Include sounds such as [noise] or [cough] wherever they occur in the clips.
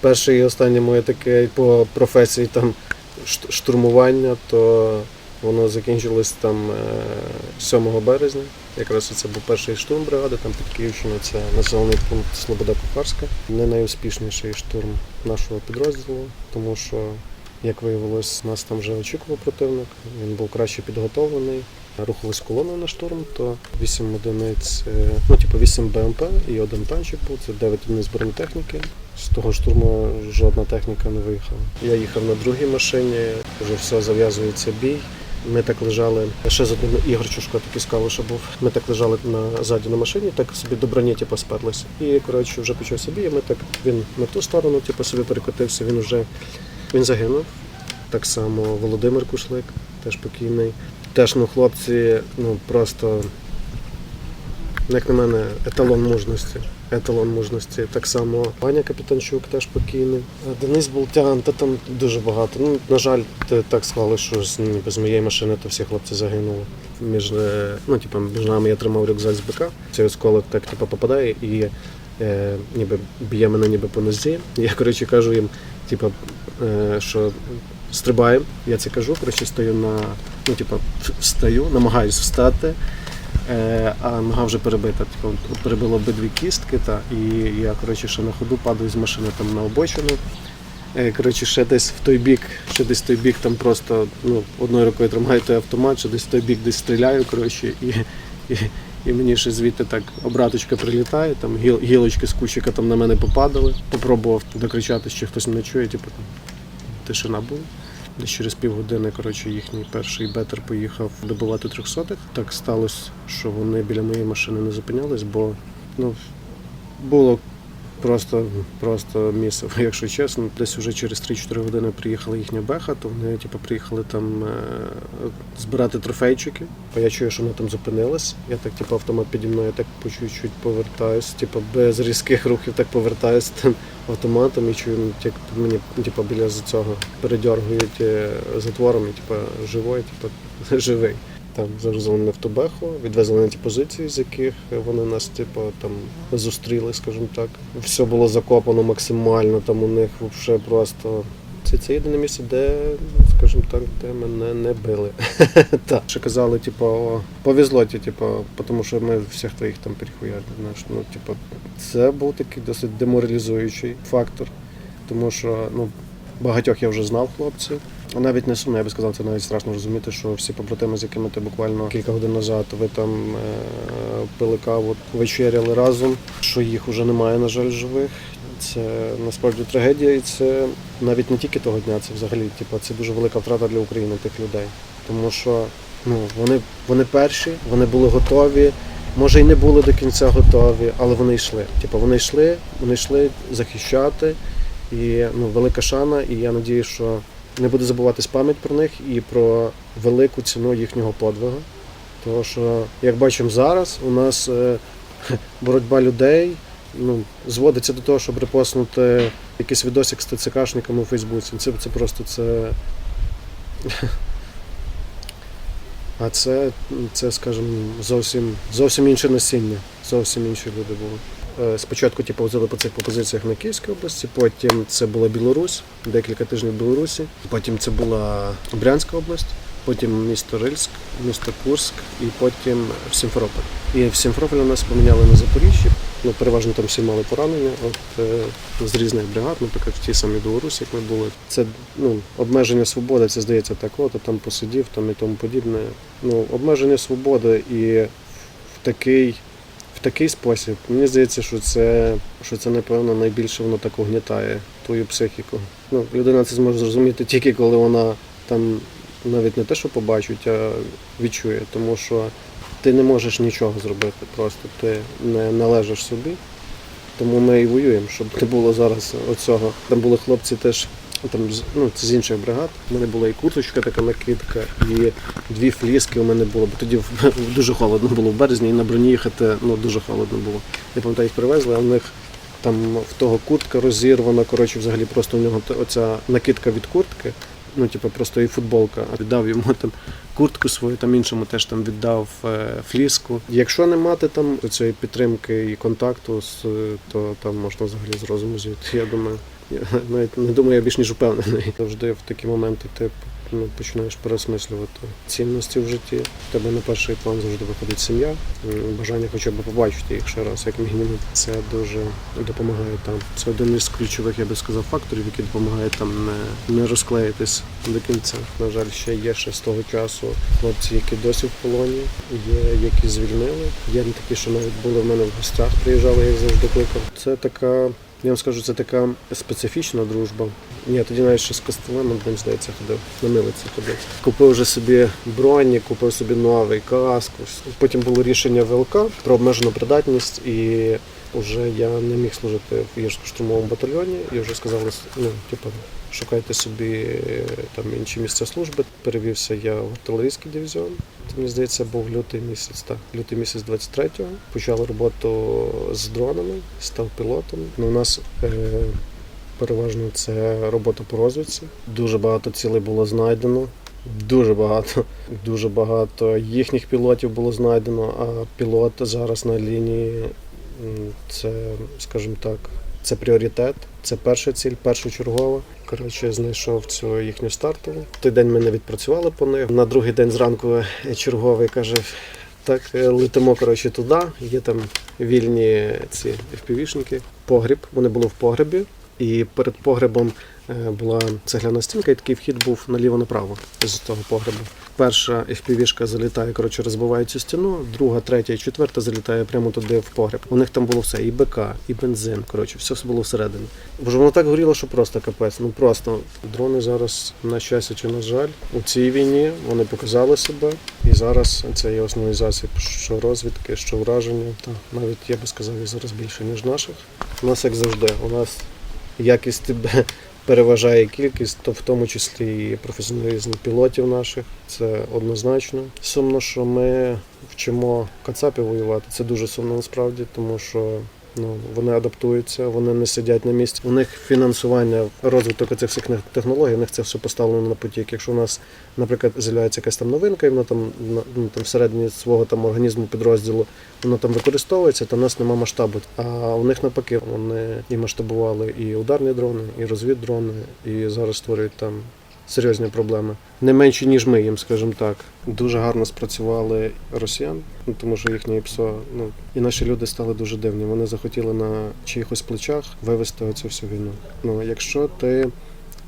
перше і останнє моє таке по професії там штурмування, то воно закінчилось там е, 7 березня. Якраз це був перший штурм бригади, там під Київщиною, це населений пункт Слобода Кухарська. Не найуспішніший штурм нашого підрозділу, тому що, як виявилось, нас там вже очікував противник. Він був краще підготовлений. Рухались колоною на штурм, то 8 одиниць, е, ну типу 8 БМП і один танчик був, це 9 одиниць бронетехніки. З того штурму жодна техніка не виїхала. Я їхав на другій машині, вже все зав'язується бій. Ми так лежали, ще з одним Ігор такий з Калуша був. Ми так лежали на ззаді на машині, так собі до броні типу. І коротше вже почався бій. Ми так він на ту сторону, типу, собі перекотився. Він вже він загинув. Так само Володимир Кушлик, теж покійний. Теж ну, хлопці, ну просто, як на мене, еталон мужності. Еталон мужності. Так само Ваня Капітанчук теж покійний. Денис Болтян, та там дуже багато. Ну, на жаль, так склали, що з, ніби з моєї машини то всі хлопці загинули. Між, е, ну, типу, між нами я тримав рюкзак з БК. Цей осколок так типу, попадає і е, ніби б'є мене ніби по нозі. Я коротше кажу їм, типу, е, що стрибаємо. Я це кажу, коротше, стою на, ну, типу, встаю, намагаюсь встати. Е, а нога вже перебита. Типу, перебило обидві кістки, та, і я коротше, ще на ходу падаю з машини там на обочину. Е, коротше, ще десь в той бік, ще десь в той бік там просто ну, одною рукою тримаю той автомат, ще десь в той бік десь стріляю, коротше, і, і, і мені ще звідти так обраточка прилітає, там гіл, гілочки з кущика там на мене попадали. Попробував докричати, чи хтось мене чує, типу, там, тишина була. Через півгодини коротше, їхній перший бетер поїхав добивати трьохсотих. Так сталося, що вони біля моєї машини не зупинялись, бо ну, було просто, просто місце, [laughs] якщо чесно. Десь вже через 3-4 години приїхала їхня беха, то вони типу, приїхали там е, збирати трофейчики. Бо я чую, що вони там зупинились. Я так, типу, автомат піді мною так по чуть-чуть повертаюсь, типу, без різких рухів так повертаюсь [laughs] тим автоматом і чую, ну, як мені типу, біля цього передергують е, затвором, і типу, живой, типу, [laughs] живий. Там завезли мене в Тубеху, відвезли на ті позиції, з яких вони нас, типу, там зустріли, скажімо так. Все було закопано максимально, там у них взагалі просто. Це, це єдине місце, де, скажімо так, де мене не били. [laughs] Так. Ще казали, типу, о, повезло типу, тому що ми всіх твоїх там перехуяли. Знаєш, ну, типу, це був такий досить деморалізуючий фактор, тому що ну, багатьох я вже знав хлопців. Навіть не сумно, я би сказав, це навіть страшно розуміти, що всі побратими, з якими ти буквально кілька годин назад ви там е, пили каву, вечеряли разом, що їх вже немає, на жаль, живих. Це насправді трагедія, і це навіть не тільки того дня, це взагалі, типу, це дуже велика втрата для України тих людей. Тому що ну, вони, вони перші, вони були готові. Може, й не були до кінця готові, але вони йшли. Типу, вони йшли, вони йшли захищати. І ну, велика шана, і я надію, що не буде забуватись пам'ять про них і про велику ціну їхнього подвигу. Тому що, як бачимо зараз, у нас е, [laughs] боротьба людей ну, зводиться до того, щоб репостнути якийсь відосик з ТЦКшниками у Фейсбуці. Це, це просто це. [laughs] А це, це, скажімо, зовсім, зовсім інше насіння, зовсім інші люди були. Е, Спочатку ті повзали по цих позиціях на Київській області, потім це була Білорусь, декілька тижнів Білорусі, потім це була Брянська область, потім місто Рильськ, місто Курськ і потім Сімферополь. І в Сімферополі нас поміняли на Запоріжжі. Ну, переважно там всі мали поранення от, е, з різних бригад, наприклад, в тій самій Білорусі, як ми були. Це ну, обмеження свободи, це здається так, от, там посидів там і тому подібне. Ну, обмеження свободи і в такий такий спосіб. Мені здається, що це, що це напевно найбільше воно так угнітає твою психіку. Ну, людина це зможе зрозуміти тільки коли вона там навіть не те, що побачить, а відчує. Тому що ти не можеш нічого зробити, просто ти не належиш собі. Тому ми і воюємо, щоб не було зараз оцього. Там були хлопці теж. Там з- ну, це з інших бригад. У мене була і курточка, така накидка, і дві фліски у мене було, бо тоді [laughs] дуже холодно було в березні, і на броні їхати ну, дуже холодно було. Я пам'ятаю, їх привезли, а в них там в того куртка розірвана, коротше, взагалі просто у нього оця накидка від куртки, ну, типу, просто і футболка. Віддав йому там куртку свою, там іншому теж там віддав е, фліску. Якщо не мати там цієї підтримки і контакту, з, то там можна взагалі з розуму зійти, я думаю. Я навіть не думаю, я більш ніж упевнений. Завжди в такі моменти ти ну, починаєш переосмислювати цінності в житті. В тебе на перший план завжди виходить сім'я, бажання хоча б побачити їх ще раз, як мінімум. Це дуже допомагає там. Це один із ключових, я би сказав, факторів, який допомагає там не, не розклеїтись до кінця. На жаль, ще є ще з того часу хлопці, які досі в полоні, є які звільнили. Є такі, що навіть були в мене в гостях, приїжджали, як завжди кликав. Це така. Я вам скажу, це така специфічна дружба. Я тоді навіть ще з Костелем, одним, здається, ходив, на милиці ходив. Купив вже собі броні, купив собі новий каску. Потім було рішення ВЛК про обмежену придатність, і вже я не міг служити в гірсько-штурмовому батальйоні. І вже сказали, ну, типу, шукайте собі е, там інші місця служби. Перевівся я в артилерійський дивізіон. Це, мені здається, був лютий місяць, так, лютий місяць 23-го. Почав роботу з дронами, став пілотом. Ну, у нас е, переважно це робота по розвідці. Дуже багато цілей було знайдено. Дуже багато, дуже багато їхніх пілотів було знайдено, а пілот зараз на лінії це, скажімо так, це пріоритет, це перша ціль, першочергова. Коротше, знайшов цю їхню стартову. Той день ми не відпрацювали по них. На другий день зранку черговий каже: так, е, летимо коротше, туди. Є там вільні ці FPV-шники, погріб. Вони були в погребі. І перед погребом е, була цегляна стінка, і такий вхід був наліво-направо з того погребу. Перша FPV-шка залітає, коротше, розбиває цю стіну, друга, третя і четверта залітає прямо туди в погреб. У них там було все: і БК, і бензин. Коротше, все було всередині. Боже, воно так горіло, що просто капець. Ну просто дрони зараз, на щастя чи на жаль, у цій війні вони показали себе. І зараз це є основний засіб, що розвідки, що враження. Та навіть я би сказав, і зараз більше, ніж наших. У нас як завжди, у нас якість тебе [laughs] переважає кількість, то в тому числі і професіоналізм пілотів наших. Це однозначно. Сумно, що ми вчимо кацапів воювати. Це дуже сумно насправді, тому що. Ну, вони адаптуються, вони не сидять на місці. У них фінансування, розвиток цих всіх технологій, у них це все поставлено на потік. Якщо у нас, наприклад, з'являється якась там новинка, і вона там ну, там всередині свого там організму підрозділу воно там використовується, то в нас нема масштабу. А у них навпаки вони і масштабували і ударні дрони, і розвіддрони, і зараз створюють там серйозні проблеми. Не менші, ніж ми їм, скажімо так. Дуже гарно спрацювали росіян, ну, тому що їхнє ПСО, ну і наші люди стали дуже дивні. Вони захотіли на чиїхось плечах вивести оцю всю війну. Ну, якщо ти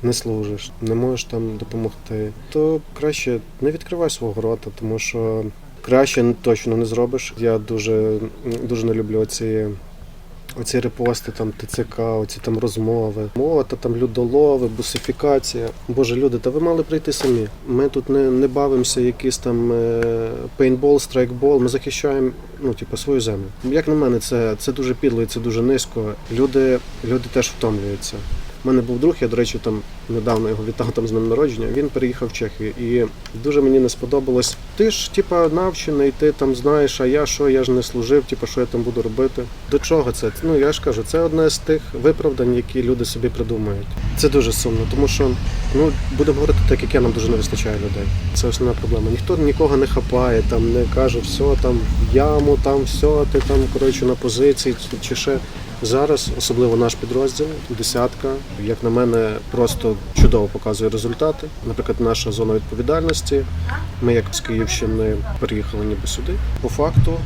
не служиш, не можеш там допомогти, то краще не відкривай свого рота, тому що краще точно не зробиш. Я дуже, дуже не люблю оці. Оці репости, там ТЦК, оці там розмови, мова, та там людолови, бусифікація. Боже, люди, та ви мали прийти самі. Ми тут не, не бавимося, якісь там е, пейнтбол, страйкбол. Ми захищаємо ну, типу, свою землю. Як на мене, це, це дуже підло і це дуже низько. Люди, люди теж втомлюються. У мене був друг, я, до речі, там недавно його вітав там з ним народження. Він переїхав в Чехію, і дуже мені не сподобалось. Ти ж, типа, навчений, ти там знаєш, а я що, я ж не служив, типа, що я там буду робити. До чого це? Ну я ж кажу, це одне з тих виправдань, які люди собі придумають. Це дуже сумно, тому що ну будемо говорити так, як я нам дуже не вистачає людей. Це основна проблема. Ніхто нікого не хапає, там не каже, все там в яму, там все, ти там коротше на позиції чи- ще. Зараз, особливо наш підрозділ, десятка, як на мене, просто чудово показує результати. Наприклад, наша зона відповідальності. Ми, як з Київщини, переїхали ніби сюди. По факту,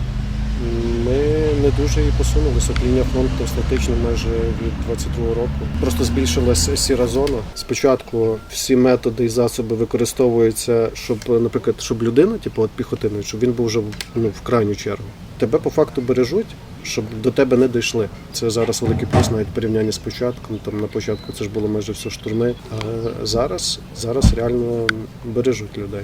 ми не дуже і посунулися. Лінія фронту статична майже від 22-го року. Просто збільшилася сіра зона. Спочатку всі методи і засоби використовуються, щоб, наприклад, щоб людина, типу от піхотинець, щоб він був вже ну, в крайню чергу. Тебе по факту бережуть, щоб до тебе не дійшли. Це зараз великий плюс навіть порівняння з початком. Там на початку це ж було майже все штурми. А зараз, зараз реально бережуть людей.